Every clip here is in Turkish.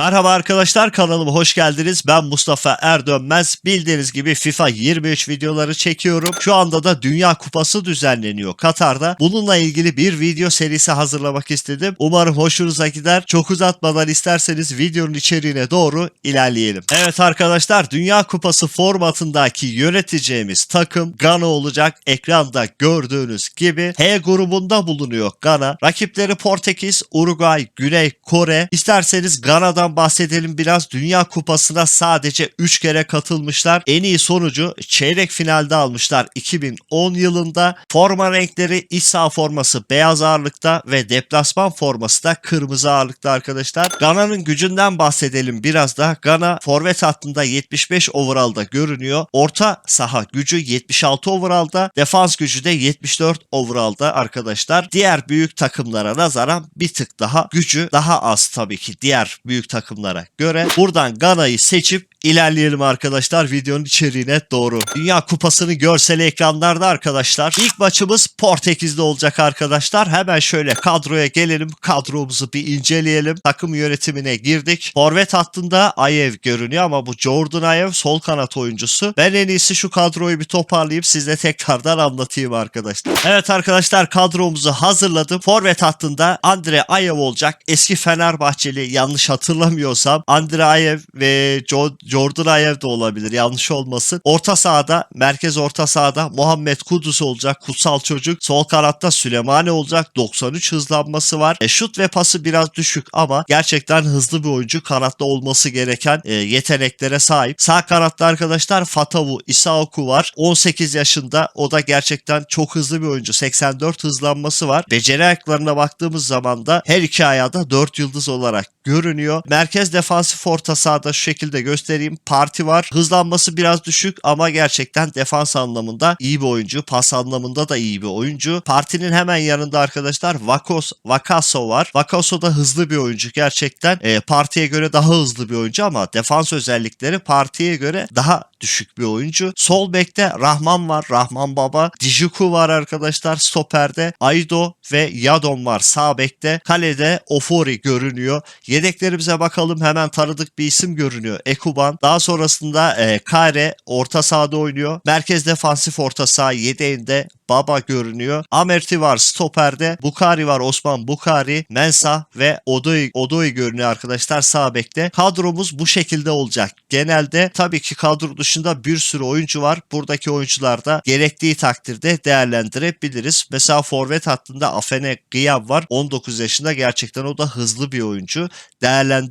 Merhaba arkadaşlar kanalıma hoş geldiniz. Ben Mustafa Erdönmez. Bildiğiniz gibi FIFA 23 videoları çekiyorum. Şu anda da Dünya Kupası düzenleniyor Katar'da. Bununla ilgili bir video serisi hazırlamak istedim. Umarım hoşunuza gider. Çok uzatmadan isterseniz videonun içeriğine doğru ilerleyelim. Evet arkadaşlar Dünya Kupası formatındaki yöneteceğimiz takım Gana olacak. Ekranda gördüğünüz gibi H grubunda bulunuyor Gana. Rakipleri Portekiz, Uruguay, Güney Kore. İsterseniz Gana'dan bahsedelim biraz. Dünya Kupası'na sadece 3 kere katılmışlar. En iyi sonucu çeyrek finalde almışlar 2010 yılında. Forma renkleri iç saha forması beyaz ağırlıkta ve deplasman forması da kırmızı ağırlıkta arkadaşlar. Gana'nın gücünden bahsedelim biraz da. Gana forvet hattında 75 overall'da görünüyor. Orta saha gücü 76 overall'da. Defans gücü de 74 overall'da arkadaşlar. Diğer büyük takımlara nazaran bir tık daha gücü daha az tabii ki diğer büyük takımlara göre. Buradan Gana'yı seçip ilerleyelim arkadaşlar videonun içeriğine doğru. Dünya Kupası'nı görseli ekranlarda arkadaşlar. İlk maçımız Portekiz'de olacak arkadaşlar. Hemen şöyle kadroya gelelim. Kadromuzu bir inceleyelim. Takım yönetimine girdik. Forvet hattında Ayev görünüyor ama bu Jordan Ayev sol kanat oyuncusu. Ben en iyisi şu kadroyu bir toparlayıp size tekrardan anlatayım arkadaşlar. Evet arkadaşlar kadromuzu hazırladım. Forvet hattında Andre Ayev olacak. Eski Fenerbahçeli yanlış hatırlamıyorsam Andre Ayev ve Jo- Jordan Ayev de olabilir yanlış olmasın. Orta sahada merkez orta sahada Muhammed Kudüs olacak kutsal çocuk. Sol kanatta Süleymane olacak 93 hızlanması var. E, şut ve pası biraz düşük ama gerçekten hızlı bir oyuncu kanatta olması gereken e, yeteneklere sahip. Sağ kanatta arkadaşlar Fatavu Isaoku var. 18 yaşında o da gerçekten çok hızlı bir oyuncu. 84 hızlanması var. Beceri ayaklarına baktığımız zaman da her iki ayağı da 4 yıldız olarak görünüyor. Merkez defansif orta sahada şu şekilde göstereyim. Parti var. Hızlanması biraz düşük ama gerçekten defans anlamında iyi bir oyuncu. Pas anlamında da iyi bir oyuncu. Partinin hemen yanında arkadaşlar Vakos, Vakaso var. Vakaso da hızlı bir oyuncu gerçekten. E, partiye göre daha hızlı bir oyuncu ama defans özellikleri partiye göre daha düşük bir oyuncu. Sol bekte Rahman var. Rahman Baba. Dijuku var arkadaşlar stoperde. Aido ve Yadon var sağ bekte. Kalede Ofori görünüyor. Yedeklerimize bakalım hemen tanıdık bir isim görünüyor. Ekuban. Daha sonrasında e, Kare orta sahada oynuyor. Merkez defansif orta saha yedeğinde Baba görünüyor. Amerti var stoperde. Bukari var Osman Bukari. Mensah ve Odoi, Odoi görünüyor arkadaşlar sağ bekte. Kadromuz bu şekilde olacak. Genelde tabii ki kadro dışında bir sürü oyuncu var. Buradaki oyuncular da gerektiği takdirde değerlendirebiliriz. Mesela forvet hattında Afene Gıyab var. 19 yaşında gerçekten o da hızlı bir oyuncu. Değerlendirebiliriz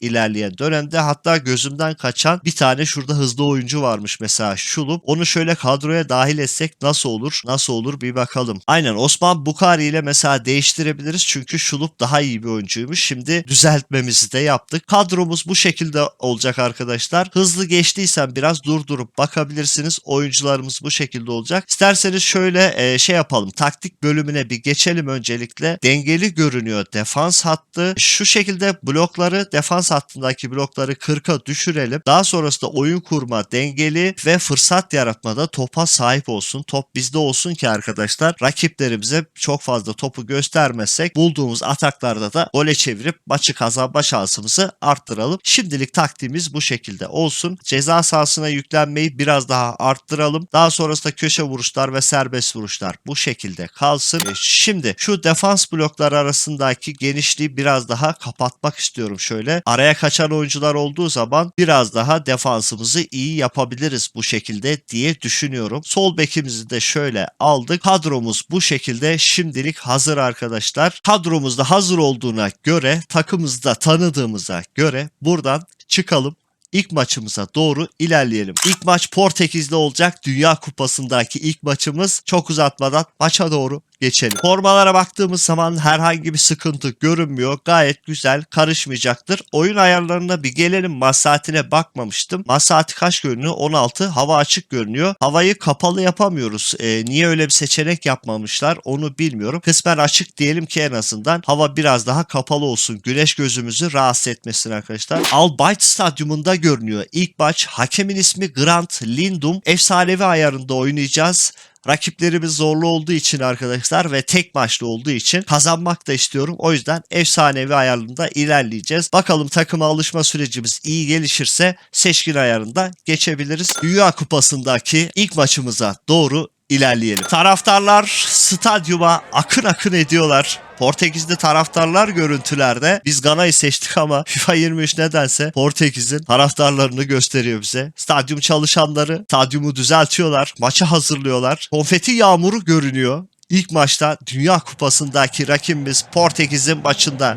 ilerleyen dönemde. Hatta gözümden kaçan bir tane şurada hızlı oyuncu varmış mesela Şulup. Onu şöyle kadroya dahil etsek nasıl olur? Nasıl olur bir bakalım. Aynen Osman Bukari ile mesela değiştirebiliriz. Çünkü Şulup daha iyi bir oyuncuymuş. Şimdi düzeltmemizi de yaptık. Kadromuz bu şekilde olacak arkadaşlar. Hızlı geçtiysem biraz durdurup bakabilirsiniz. Oyuncularımız bu şekilde olacak. İsterseniz şöyle e, şey yapalım. Taktik bölümüne bir geçelim öncelikle. Dengeli görünüyor defans hattı. Şu şekilde blokları defans hattındaki blokları 40'a düşürelim. Daha sonrasında oyun kurma dengeli ve fırsat yaratmada topa sahip olsun. Top bizde olsun ki arkadaşlar rakiplerimize çok fazla topu göstermezsek bulduğumuz ataklarda da gole çevirip maçı kazanma şansımızı arttıralım. Şimdilik taktiğimiz bu şekilde olsun. Ceza sahasına yüklenmeyi biraz daha arttıralım. Daha sonrasında köşe vuruşlar ve serbest vuruşlar bu şekilde kalsın. Şimdi şu defans blokları arasındaki genişliği biraz daha kapatmak istiyorum şöyle. Araya kaçan oyuncular olduğu zaman biraz daha defansımızı iyi yapabiliriz bu şekilde diye düşünüyorum. Sol bekimizi de şöyle aldık. Kadromuz bu şekilde şimdilik hazır arkadaşlar. Kadromuzda hazır olduğuna göre takımızda tanıdığımıza göre buradan çıkalım. İlk maçımıza doğru ilerleyelim. İlk maç Portekiz'de olacak. Dünya Kupası'ndaki ilk maçımız. Çok uzatmadan maça doğru geçelim. Formalara baktığımız zaman herhangi bir sıkıntı görünmüyor. Gayet güzel karışmayacaktır. Oyun ayarlarına bir gelelim. Maç saatine bakmamıştım. Maç saati kaç görünüyor? 16. Hava açık görünüyor. Havayı kapalı yapamıyoruz. Ee, niye öyle bir seçenek yapmamışlar onu bilmiyorum. Kısmen açık diyelim ki en azından hava biraz daha kapalı olsun. Güneş gözümüzü rahatsız etmesin arkadaşlar. Al Bayt Stadyumunda görünüyor. İlk maç hakemin ismi Grant Lindum. Efsanevi ayarında oynayacağız. Rakiplerimiz zorlu olduğu için arkadaşlar ve tek maçlı olduğu için kazanmak da istiyorum. O yüzden efsanevi ayarında ilerleyeceğiz. Bakalım takıma alışma sürecimiz iyi gelişirse seçkin ayarında geçebiliriz. Dünya Kupası'ndaki ilk maçımıza doğru ilerleyelim. Taraftarlar stadyuma akın akın ediyorlar. Portekizli taraftarlar görüntülerde. Biz Gana'yı seçtik ama FIFA 23 nedense Portekiz'in taraftarlarını gösteriyor bize. Stadyum çalışanları stadyumu düzeltiyorlar. Maçı hazırlıyorlar. Konfeti yağmuru görünüyor. İlk maçta Dünya Kupası'ndaki rakibimiz Portekiz'in maçında.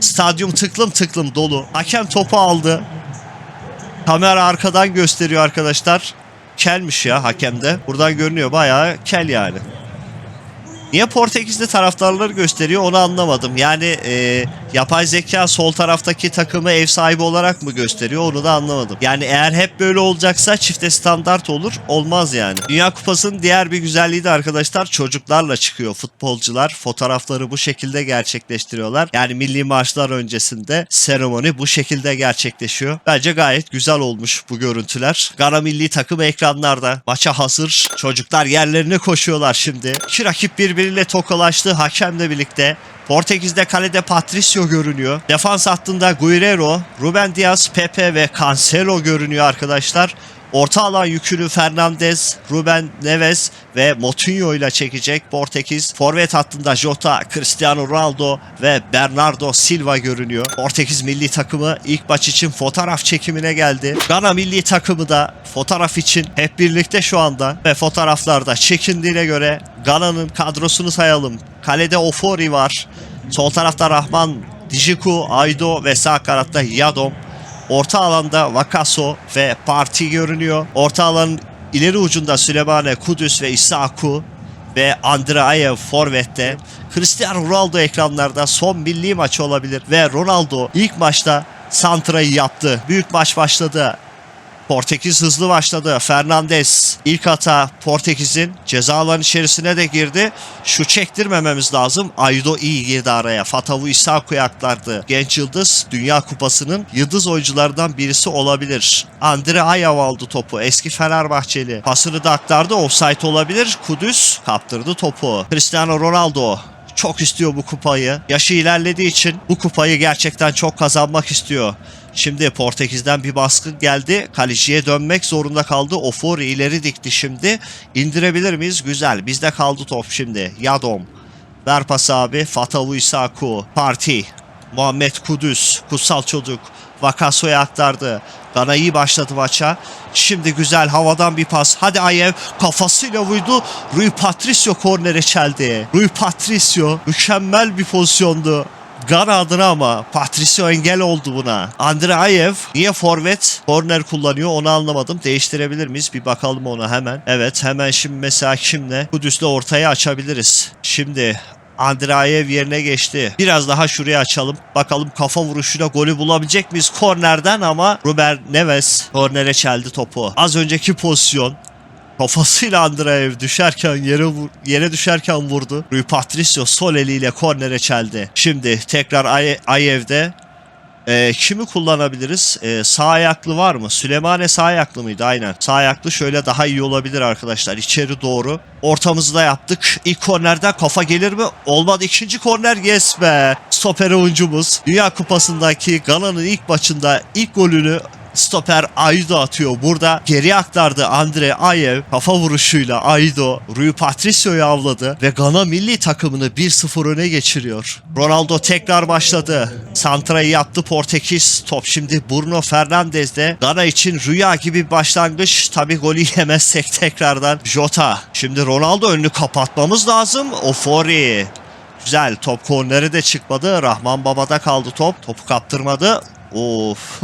Stadyum tıklım tıklım dolu. Hakem topu aldı. Kamera arkadan gösteriyor arkadaşlar. Kelmiş ya hakemde. Buradan görünüyor bayağı kel yani. Niye Portekizli taraftarları gösteriyor onu anlamadım. Yani e, yapay zeka sol taraftaki takımı ev sahibi olarak mı gösteriyor onu da anlamadım. Yani eğer hep böyle olacaksa çifte standart olur. Olmaz yani. Dünya Kupası'nın diğer bir güzelliği de arkadaşlar çocuklarla çıkıyor. Futbolcular fotoğrafları bu şekilde gerçekleştiriyorlar. Yani milli maçlar öncesinde seremoni bu şekilde gerçekleşiyor. Bence gayet güzel olmuş bu görüntüler. Gana milli takım ekranlarda. Maça hazır. Çocuklar yerlerine koşuyorlar şimdi. İki rakip birbiriyle tokalaştı hakemle birlikte. Portekiz'de kalede Patricio görünüyor. Defans hattında Guerrero, Ruben Diaz, Pepe ve Cancelo görünüyor arkadaşlar. Orta alan yükünü Fernandez, Ruben Neves ve Moutinho ile çekecek Portekiz. Forvet hattında Jota, Cristiano Ronaldo ve Bernardo Silva görünüyor. Portekiz milli takımı ilk maç için fotoğraf çekimine geldi. Gana milli takımı da fotoğraf için hep birlikte şu anda ve fotoğraflarda çekindiğine göre Gana'nın kadrosunu sayalım. Kalede Ofori var. Sol tarafta Rahman, Dijiku, Aydo ve sağ kanatta Yadom. Orta alanda Vakaso ve Parti görünüyor. Orta alanın ileri ucunda Süleymane, Kudüs ve İsaku ve Andreayev forvette. Cristiano Ronaldo ekranlarda son milli maçı olabilir ve Ronaldo ilk maçta santrayı yaptı. Büyük maç başladı. Portekiz hızlı başladı. Fernandes ilk hata Portekiz'in ceza alanı içerisine de girdi. Şu çektirmememiz lazım. Aydo iyi girdi araya. Fatavu İsaku'ya aktardı. Genç Yıldız Dünya Kupası'nın yıldız oyunculardan birisi olabilir. Andre Ayav aldı topu. Eski Fenerbahçeli. Pasını da aktardı. Offside olabilir. Kudüs kaptırdı topu. Cristiano Ronaldo çok istiyor bu kupayı. Yaşı ilerlediği için bu kupayı gerçekten çok kazanmak istiyor. Şimdi Portekiz'den bir baskı geldi. Kaleciye dönmek zorunda kaldı. Ofori ileri dikti şimdi. İndirebilir miyiz? Güzel. Bizde kaldı top şimdi. Yadom. Ver pas abi. Fatavu Isaku. Parti. Muhammed Kudüs. Kutsal çocuk. Vakaso'ya aktardı. Gana iyi başladı maça. Şimdi güzel havadan bir pas. Hadi Ayev kafasıyla vurdu. Rui Patricio kornere çeldi. Rui Patricio mükemmel bir pozisyondu. Gana adına ama Patricio engel oldu buna. Andre Ayev niye forvet korner kullanıyor onu anlamadım. Değiştirebilir miyiz? Bir bakalım ona hemen. Evet hemen şimdi mesela kimle? Kudüs'le ortaya açabiliriz. Şimdi Andreayev yerine geçti. Biraz daha şuraya açalım. Bakalım kafa vuruşuyla golü bulabilecek miyiz kornerden ama Ruben Neves kornere çeldi topu. Az önceki pozisyon Kafasıyla Andreev düşerken yere vur- yere düşerken vurdu. Rui Patricio sol eliyle kornere çeldi. Şimdi tekrar Ay- Ayev'de ee, kimi kullanabiliriz? Ee, sağ ayaklı var mı? Süleymane sağ ayaklı mıydı? Aynen. Sağ ayaklı şöyle daha iyi olabilir arkadaşlar. İçeri doğru. Ortamızı da yaptık. İlk kornerden kafa gelir mi? Olmadı. İkinci korner yes be. Stoper oyuncumuz. Dünya Kupası'ndaki Gana'nın ilk maçında ilk golünü stoper Aido atıyor. Burada geri aktardı Andre Ayev kafa vuruşuyla Aido Rui Patricio'yu avladı ve Gana milli takımını 1-0 öne geçiriyor. Ronaldo tekrar başladı. Santra'yı yaptı Portekiz. Top şimdi Bruno Fernandes'de. Gana için rüya gibi bir başlangıç. Tabi golü yemezsek tekrardan Jota. Şimdi Ronaldo önünü kapatmamız lazım. Ofori. Güzel top korneri de çıkmadı. Rahman Baba'da kaldı top. Topu kaptırmadı. Of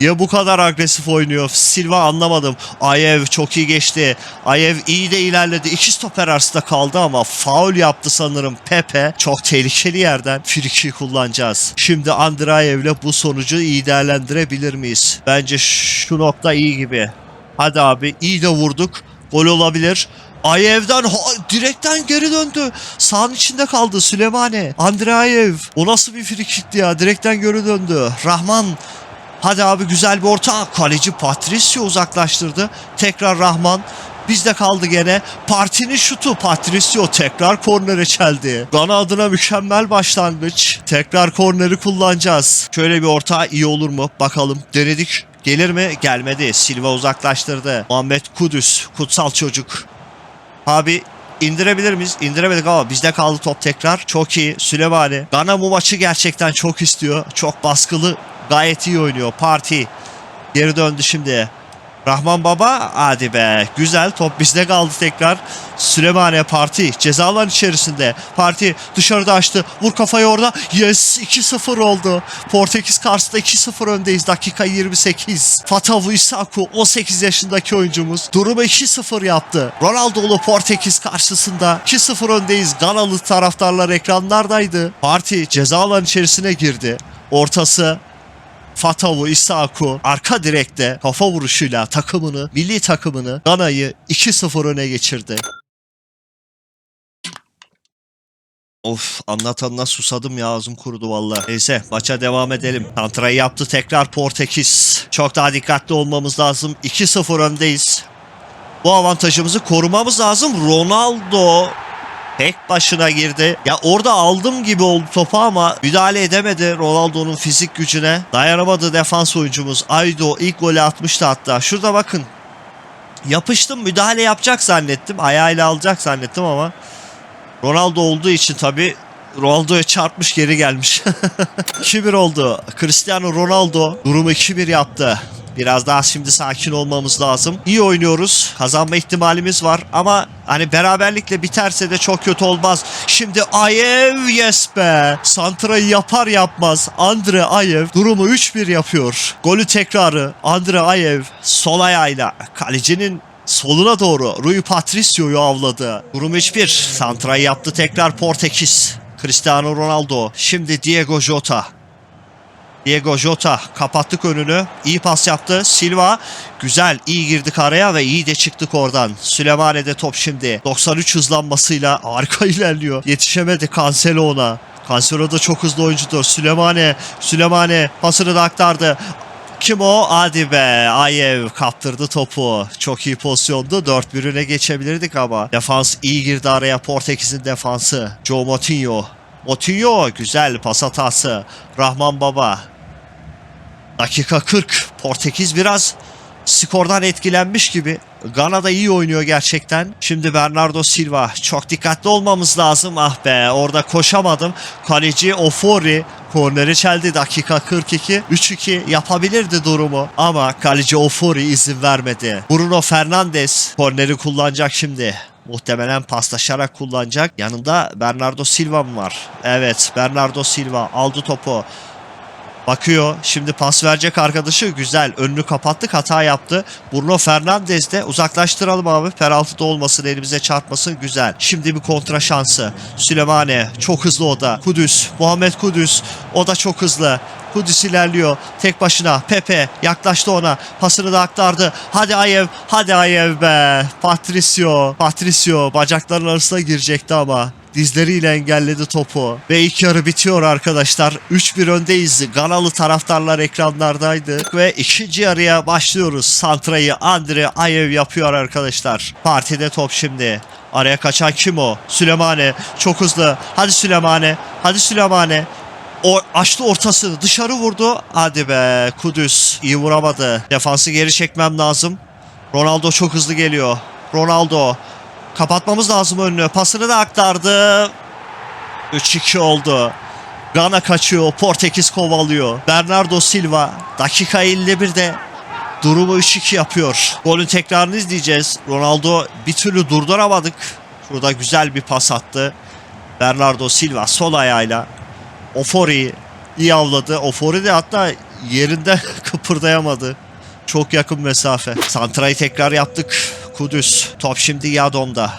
ya bu kadar agresif oynuyor. Silva anlamadım. Ayev çok iyi geçti. Ayev iyi de ilerledi. İki stoper arasında kaldı ama faul yaptı sanırım Pepe. Çok tehlikeli yerden friki kullanacağız. Şimdi Andrayev'le bu sonucu iyi değerlendirebilir miyiz? Bence şu nokta iyi gibi. Hadi abi iyi de vurduk. Gol olabilir. Ayev'den direkten geri döndü. Sağın içinde kaldı Süleymane. Andreayev. O nasıl bir frikikti ya? Direkten geri döndü. Rahman Hadi abi güzel bir orta. Kaleci Patricio uzaklaştırdı. Tekrar Rahman. Bizde kaldı gene. Partinin şutu Patricio tekrar kornere çeldi. Gana adına mükemmel başlangıç. Tekrar korneri kullanacağız. Şöyle bir orta iyi olur mu? Bakalım. Denedik. Gelir mi? Gelmedi. Silva uzaklaştırdı. Muhammed Kudüs. Kutsal çocuk. Abi indirebilir miyiz? İndiremedik ama bizde kaldı top tekrar. Çok iyi. Süleymani. Gana bu maçı gerçekten çok istiyor. Çok baskılı. Gayet iyi oynuyor. Parti. Geri döndü şimdi. Rahman Baba hadi be güzel top bizde kaldı tekrar. Süleymaniye Parti cezalar içerisinde. Parti dışarıda açtı. Vur kafayı orada. Yes 2-0 oldu. Portekiz karşısında 2-0 öndeyiz. Dakika 28. Fatavu Isaku 18 yaşındaki oyuncumuz. Durumu 2-0 yaptı. Ronaldo'lu Portekiz karşısında 2-0 öndeyiz. Ganalı taraftarlar ekranlardaydı. Parti cezalar içerisine girdi. Ortası Fatavu Isaku arka direkte kafa vuruşuyla takımını, milli takımını Gana'yı 2-0 öne geçirdi. Of anlatanına susadım ya ağzım kurudu valla. Neyse maça devam edelim. Santra'yı yaptı tekrar Portekiz. Çok daha dikkatli olmamız lazım. 2-0 öndeyiz. Bu avantajımızı korumamız lazım. Ronaldo tek başına girdi. Ya orada aldım gibi oldu topu ama müdahale edemedi Ronaldo'nun fizik gücüne. Dayanamadı defans oyuncumuz. Aydo ilk golü atmıştı hatta. Şurada bakın. Yapıştım müdahale yapacak zannettim. Ayağıyla alacak zannettim ama Ronaldo olduğu için tabii Ronaldo'ya çarpmış geri gelmiş. 2-1 oldu. Cristiano Ronaldo durumu 2-1 yaptı. Biraz daha şimdi sakin olmamız lazım. İyi oynuyoruz. Kazanma ihtimalimiz var ama hani beraberlikle biterse de çok kötü olmaz. Şimdi Ayev yes be. Santra'yı yapar yapmaz Andre Ayev durumu 3-1 yapıyor. Golü tekrarı Andre Ayev sol ayağıyla kalecinin soluna doğru Rui Patricio'yu avladı. Durum 3-1. Santra'yı yaptı tekrar Portekiz. Cristiano Ronaldo. Şimdi Diego Jota. Diego Jota kapattık önünü. İyi pas yaptı. Silva güzel iyi girdik araya ve iyi de çıktık oradan. Süleymane'de top şimdi. 93 hızlanmasıyla harika ilerliyor. Yetişemedi Cancelo ona. Cancelo da çok hızlı oyuncudur. Süleymane, Süleymane pasını da aktardı. Kim o? Hadi be. Ayev kaptırdı topu. Çok iyi pozisyondu. 4-1 öne geçebilirdik ama. Defans iyi girdi araya. Portekiz'in defansı. Joe Moutinho. Moutinho güzel pas hatası. Rahman Baba. Dakika 40. Portekiz biraz skordan etkilenmiş gibi. Gana da iyi oynuyor gerçekten. Şimdi Bernardo Silva. Çok dikkatli olmamız lazım. Ah be orada koşamadım. Kaleci Ofori korneri çeldi dakika 42. 3-2 yapabilirdi durumu. Ama kaleci Ofori izin vermedi. Bruno Fernandes korneri kullanacak şimdi. Muhtemelen paslaşarak kullanacak. Yanında Bernardo Silva mı var? Evet Bernardo Silva aldı topu. Bakıyor. Şimdi pas verecek arkadaşı. Güzel. Önünü kapattık. Hata yaptı. Bruno Fernandes de uzaklaştıralım abi. Penaltı da olmasın. Elimize çarpmasın. Güzel. Şimdi bir kontra şansı. Süleymane. Çok hızlı o da. Kudüs. Muhammed Kudüs. O da çok hızlı. Kudüs ilerliyor. Tek başına. Pepe yaklaştı ona. Pasını da aktardı. Hadi Ayev. Hadi Ayev be. Patricio. Patricio bacakların arasına girecekti ama dizleriyle engelledi topu. Ve ilk yarı bitiyor arkadaşlar. 3-1 öndeyiz. Ganalı taraftarlar ekranlardaydı. Ve ikinci yarıya başlıyoruz. Santra'yı Andre Ayev yapıyor arkadaşlar. Partide top şimdi. Araya kaçan kim o? Süleymane. Çok hızlı. Hadi Süleymane. Hadi Süleymane. O açtı ortasını dışarı vurdu. Hadi be Kudüs iyi vuramadı. Defansı geri çekmem lazım. Ronaldo çok hızlı geliyor. Ronaldo kapatmamız lazım önünü. Pasını da aktardı. 3-2 oldu. Gana kaçıyor. Portekiz kovalıyor. Bernardo Silva dakika 51'de durumu 3-2 yapıyor. Golün tekrarını izleyeceğiz. Ronaldo bir türlü durduramadık. Şurada güzel bir pas attı. Bernardo Silva sol ayağıyla Ofori iyi avladı. Ofori de hatta yerinde kıpırdayamadı. Çok yakın mesafe. Santra'yı tekrar yaptık. Kudüs. Top şimdi Yadom'da.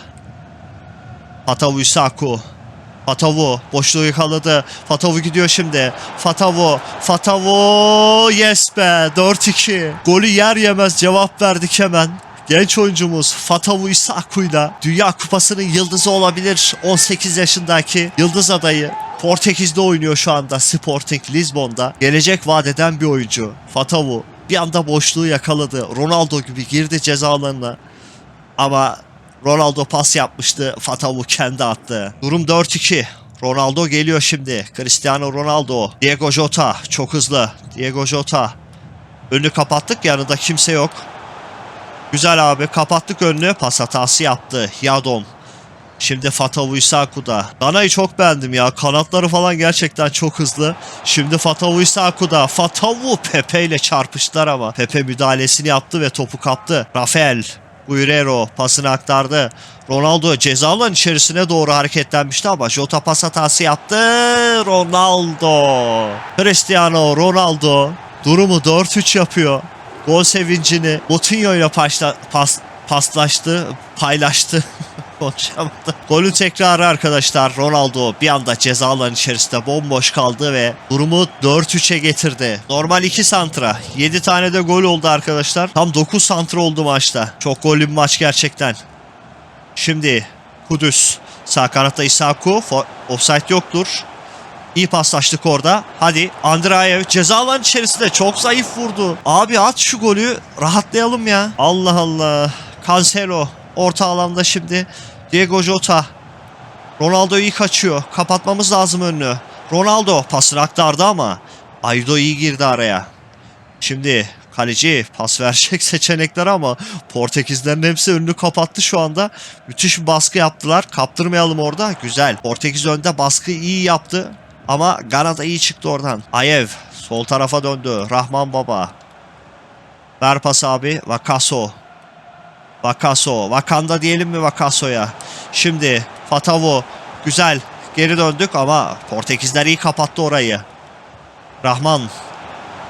Fatavu Isaku. Fatavu boşluğu yakaladı. Fatavu gidiyor şimdi. Fatavu. Fatavu. Yes be. 4-2. Golü yer yemez cevap verdik hemen. Genç oyuncumuz Fatavu Isaku'yla Dünya Kupası'nın yıldızı olabilir. 18 yaşındaki yıldız adayı. Portekiz'de oynuyor şu anda Sporting Lisbon'da. Gelecek vadeden bir oyuncu. Fatavu bir anda boşluğu yakaladı. Ronaldo gibi girdi ceza alanına. Ama Ronaldo pas yapmıştı. Fatavu kendi attı. Durum 4-2. Ronaldo geliyor şimdi. Cristiano Ronaldo. Diego Jota çok hızlı. Diego Jota. Önünü kapattık yanında kimse yok. Güzel abi kapattık önünü. Pas hatası yaptı. Yadon. Şimdi Fatavu Isaku'da. Dana'yı çok beğendim ya. Kanatları falan gerçekten çok hızlı. Şimdi Fatavu Isaku'da. Fatavu Pepe ile çarpıştılar ama. Pepe müdahalesini yaptı ve topu kaptı. Rafael Guerrero pasını aktardı. Ronaldo ceza alan içerisine doğru hareketlenmişti ama Jota pas hatası yaptı. Ronaldo. Cristiano Ronaldo durumu 4-3 yapıyor. Gol sevincini Coutinho ile paşla, pas, paslaştı, paylaştı. Konuşamadım. Golün tekrarı arkadaşlar. Ronaldo bir anda ceza içerisinde bomboş kaldı ve durumu 4-3'e getirdi. Normal 2 santra. 7 tane de gol oldu arkadaşlar. Tam 9 santra oldu maçta. Çok gollü bir maç gerçekten. Şimdi Kudüs. Sağ kanatta Isaku. Offside yoktur. İyi paslaştık orada. Hadi Andraev ceza alan içerisinde çok zayıf vurdu. Abi at şu golü rahatlayalım ya. Allah Allah. Cancelo orta alanda şimdi. Diego Jota. Ronaldo iyi kaçıyor. Kapatmamız lazım önünü. Ronaldo pasını aktardı ama Aydo iyi girdi araya. Şimdi kaleci pas verecek seçenekler ama Portekizlerin hepsi önünü kapattı şu anda. Müthiş bir baskı yaptılar. Kaptırmayalım orada. Güzel. Portekiz önde baskı iyi yaptı. Ama Gana iyi çıktı oradan. Ayev sol tarafa döndü. Rahman Baba. Ver pas abi. Vakaso. Vakaso. Vakanda diyelim mi Vakaso'ya? Şimdi Fatavu. Güzel. Geri döndük ama Portekizler iyi kapattı orayı. Rahman.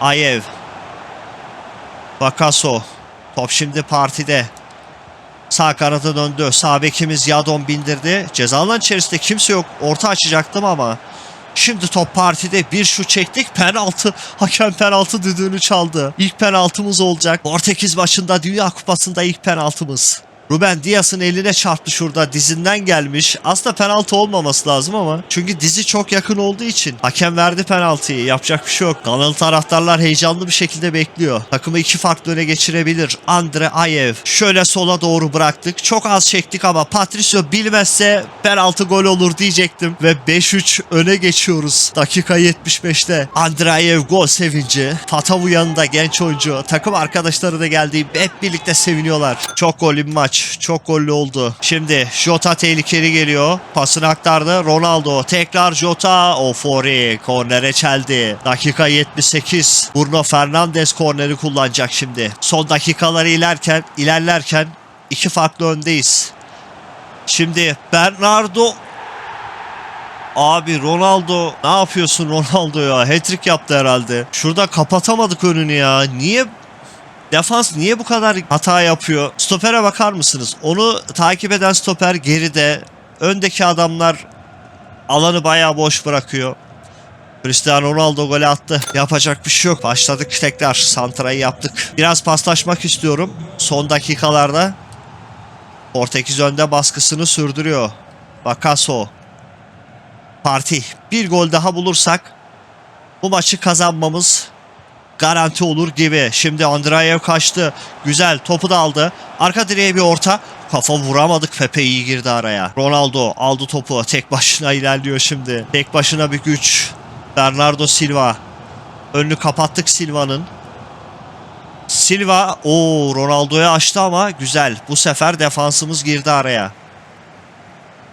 Ayev. Vakaso. Top şimdi partide. Sağ kanata döndü. Sağ bekimiz Yadon bindirdi. Ceza alan içerisinde kimse yok. Orta açacaktım ama. Şimdi top partide bir şut çektik. Penaltı. Hakem penaltı düdüğünü çaldı. İlk penaltımız olacak. Portekiz maçında Dünya Kupası'nda ilk penaltımız. Ruben Dias'ın eline çarptı şurada dizinden gelmiş. Aslında penaltı olmaması lazım ama. Çünkü dizi çok yakın olduğu için. Hakem verdi penaltıyı. Yapacak bir şey yok. Kanalı taraftarlar heyecanlı bir şekilde bekliyor. Takımı iki farklı öne geçirebilir. Andre Ayev. Şöyle sola doğru bıraktık. Çok az çektik ama Patricio bilmezse penaltı gol olur diyecektim. Ve 5-3 öne geçiyoruz. Dakika 75'te. Andre Ayev gol sevinci. Fatavu yanında genç oyuncu. Takım arkadaşları da geldi. Hep birlikte seviniyorlar. Çok gollü bir maç. Çok gollü oldu. Şimdi Jota tehlikeli geliyor. Pasını aktardı. Ronaldo. Tekrar Jota. Ofori. Kornere çeldi. Dakika 78. Bruno Fernandes korneri kullanacak şimdi. Son dakikaları ilerken, ilerlerken iki farklı öndeyiz. Şimdi Bernardo Abi Ronaldo ne yapıyorsun Ronaldo ya? Hat-trick yaptı herhalde. Şurada kapatamadık önünü ya. Niye Defans niye bu kadar hata yapıyor? Stopere bakar mısınız? Onu takip eden stoper geride. Öndeki adamlar alanı bayağı boş bırakıyor. Cristiano Ronaldo golü attı. Yapacak bir şey yok. Başladık tekrar. Santra'yı yaptık. Biraz paslaşmak istiyorum. Son dakikalarda. Portekiz önde baskısını sürdürüyor. Bakaso. Parti. Bir gol daha bulursak bu maçı kazanmamız garanti olur gibi. Şimdi Andreyev kaçtı. Güzel topu da aldı. Arka direğe bir orta. Kafa vuramadık. Pepe iyi girdi araya. Ronaldo aldı topu. Tek başına ilerliyor şimdi. Tek başına bir güç. Bernardo Silva. Önünü kapattık Silva'nın. Silva o Ronaldo'ya açtı ama güzel. Bu sefer defansımız girdi araya.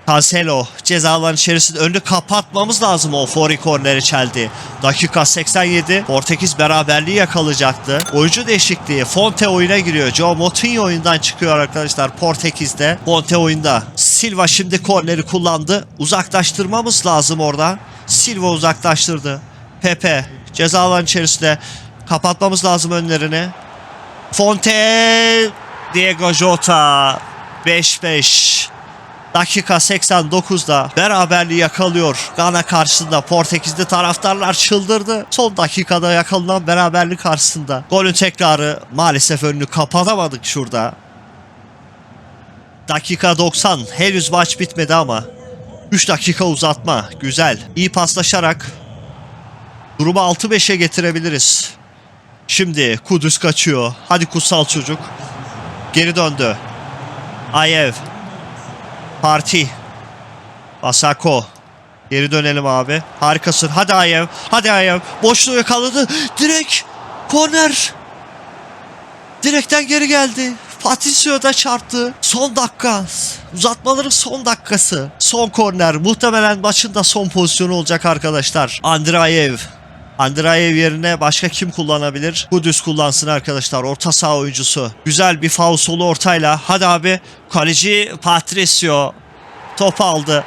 Cancelo ceza alanı içerisinde önünü kapatmamız lazım o Fori korneri çeldi. Dakika 87 Portekiz beraberliği yakalayacaktı. Oyuncu değişikliği Fonte oyuna giriyor. Joe Moutinho oyundan çıkıyor arkadaşlar Portekiz'de. Fonte oyunda. Silva şimdi korneri kullandı. Uzaklaştırmamız lazım orada. Silva uzaklaştırdı. Pepe ceza içerisinde kapatmamız lazım önlerini. Fonte Diego Jota 5-5 Dakika 89'da beraberliği yakalıyor. Gana karşısında Portekizli taraftarlar çıldırdı. Son dakikada yakalanan beraberlik karşısında. Golün tekrarı maalesef önünü kapatamadık şurada. Dakika 90. Henüz maç bitmedi ama 3 dakika uzatma. Güzel. İyi paslaşarak durumu 6-5'e getirebiliriz. Şimdi Kudüs kaçıyor. Hadi kutsal çocuk. Geri döndü. Ayev. Parti. Basako. Geri dönelim abi. Harikasın. Hadi Ayev. Hadi Ayev. Boşluğu yakaladı. Direkt. Korner. Direkten geri geldi. Patricio da çarptı. Son dakika. Uzatmaların son dakikası. Son korner. Muhtemelen maçın da son pozisyonu olacak arkadaşlar. Andrayev. Andrayev yerine başka kim kullanabilir? Kudüs kullansın arkadaşlar. Orta saha oyuncusu. Güzel bir faul solu ortayla. Hadi abi. Kaleci Patricio. Top aldı.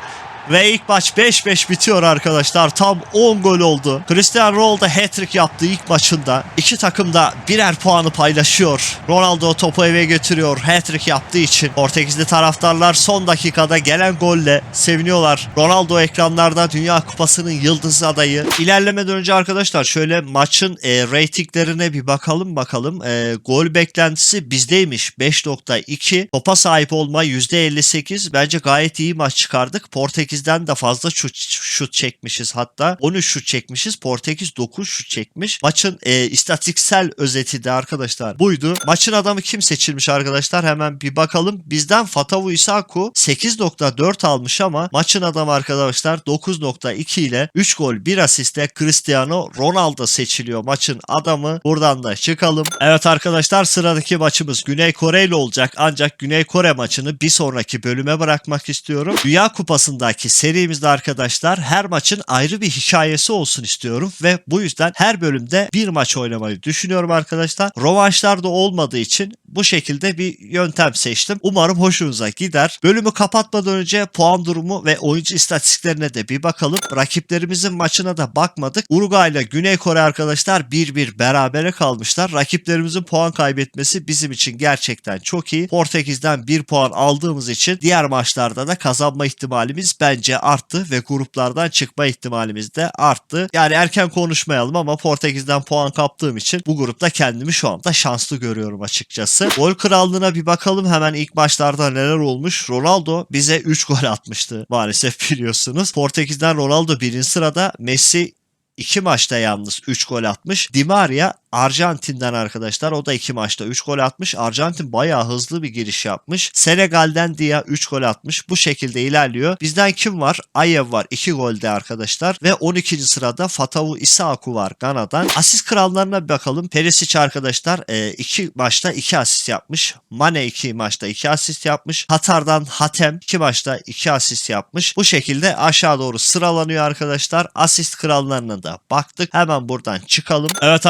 Ve ilk maç 5-5 bitiyor arkadaşlar. Tam 10 gol oldu. Cristiano Ronaldo hat-trick yaptı ilk maçında. İki takım da birer puanı paylaşıyor. Ronaldo topu eve götürüyor hat-trick yaptığı için. Portekizli taraftarlar son dakikada gelen golle seviniyorlar. Ronaldo ekranlarda Dünya Kupası'nın yıldız adayı. İlerlemeden önce arkadaşlar şöyle maçın e, reytinglerine bir bakalım bakalım. E, gol beklentisi bizdeymiş 5.2. Topa sahip olma %58. Bence gayet iyi maç çıkardık. Portekiz'den de fazla şut, şut çekmişiz hatta. 13 şut çekmişiz. Portekiz 9 şut çekmiş. Maçın e, istatistiksel özeti de arkadaşlar buydu. Maçın adamı kim seçilmiş arkadaşlar? Hemen bir bakalım. Bizden Fatavu Isaku 8.4 almış ama maçın adamı arkadaşlar 9.2 ile 3 gol 1 asistle Cristiano Ronaldo seçiliyor. Maçın adamı buradan da çıkalım. Evet arkadaşlar sıradaki maçımız Güney Kore ile olacak. Ancak Güney Kore maçını bir sonraki bölüme bırakmak istiyorum. Dünya Kupası'ndaki serimizde arkadaşlar her maçın ayrı bir hikayesi olsun istiyorum ve bu yüzden her bölümde bir maç oynamayı düşünüyorum arkadaşlar. Rovanşlar da olmadığı için bu şekilde bir yöntem seçtim. Umarım hoşunuza gider. Bölümü kapatmadan önce puan durumu ve oyuncu istatistiklerine de bir bakalım. Rakiplerimizin maçına da bakmadık. Uruguay ile Güney Kore arkadaşlar 1-1 berabere kalmışlar. Rakiplerimizin puan kaybetmesi bizim için gerçekten çok iyi. Portekiz'den 1 puan aldığımız için diğer maçlarda da kazanma ihtimalimiz bence arttı ve gruplardan çıkma ihtimalimiz de arttı. Yani erken konuşmayalım ama Portekiz'den puan kaptığım için bu grupta kendimi şu anda şanslı görüyorum açıkçası. Gol krallığına bir bakalım hemen ilk maçlarda neler olmuş. Ronaldo bize 3 gol atmıştı maalesef biliyorsunuz. Portekiz'den Ronaldo birinci sırada Messi İki maçta yalnız 3 gol atmış. Di Maria Arjantin'den arkadaşlar o da 2 maçta 3 gol atmış. Arjantin bayağı hızlı bir giriş yapmış. Senegal'den Dia 3 gol atmış. Bu şekilde ilerliyor. Bizden kim var? Ayev var 2 golde arkadaşlar. Ve 12. sırada Fatavu Isaku var Gana'dan. Asist krallarına bir bakalım. Perisic arkadaşlar 2 maçta 2 asist yapmış. Mane 2 maçta 2 asist yapmış. Katar'dan Hatem 2 maçta 2 asist yapmış. Bu şekilde aşağı doğru sıralanıyor arkadaşlar. Asist krallarına da baktık. Hemen buradan çıkalım. Evet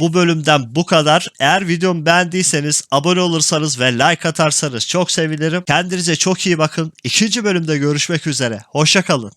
bu bölümden bu kadar. Eğer videomu beğendiyseniz abone olursanız ve like atarsanız çok sevinirim. Kendinize çok iyi bakın. İkinci bölümde görüşmek üzere. Hoşçakalın.